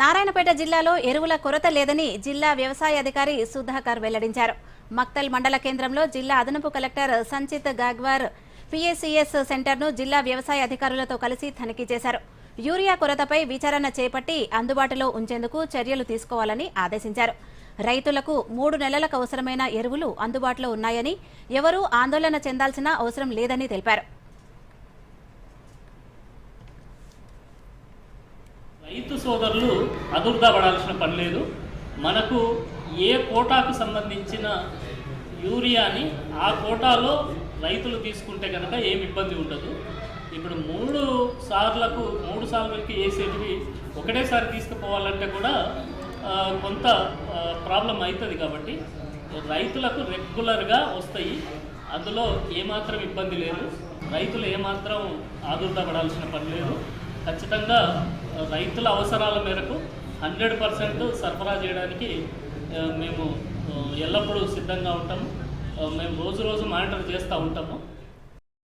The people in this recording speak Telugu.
నారాయణపేట జిల్లాలో ఎరువుల కొరత లేదని జిల్లా వ్యవసాయ అధికారి సుధాకర్ వెల్లడించారు. మక్తల్ మండల కేంద్రంలో జిల్లా అదనపు కలెక్టర్ సంచిత్ గాగ్వార్ పిఎస్సిఎస్ సెంటర్ను జిల్లా వ్యవసాయ అధికారులతో కలిసి తనిఖీ చేశారు. యూరియా కొరతపై విచారణ చేపట్టి అందుబాటులో ఉంచేందుకు చర్యలు తీసుకోవాలని ఆదేశించారు. రైతులకు మూడు నెలలకు అవసరమైన ఎరువులు అందుబాటులో ఉన్నాయని ఎవరూ ఆందోళన చెందాల్సిన అవసరం లేదని తెలిపారు. రైతు సోదరులు అదుర్దా పడాల్సిన పని లేదు. మనకు ఏ కోటాకు సంబంధించిన యూరియాని ఆ కోటాలో రైతులు తీసుకుంటే కనుక ఏమి ఇబ్బంది ఉండదు. ఇప్పుడు మూడు సార్లకు మూడు సార్లకి వేసేటివి ఒకటేసారి తీసుకుపోవాలంటే కూడా కొంత ప్రాబ్లం అవుతుంది కాబట్టి రైతులకు రెగ్యులర్గా వస్తాయి. అందులో ఏమాత్రం ఇబ్బంది లేదు. రైతులు ఏమాత్రం ఆదుర్దపడాల్సిన పని లేదు. ఖచ్చితంగా రైతుల అవసరాల మేరకు హండ్రెడ్ పర్సెంట్ సరఫరా చేయడానికి మేము ఎల్లప్పుడూ సిద్ధంగా ఉంటాము. మేము రోజు రోజు మానిటర్ చేస్తూ ఉంటాము.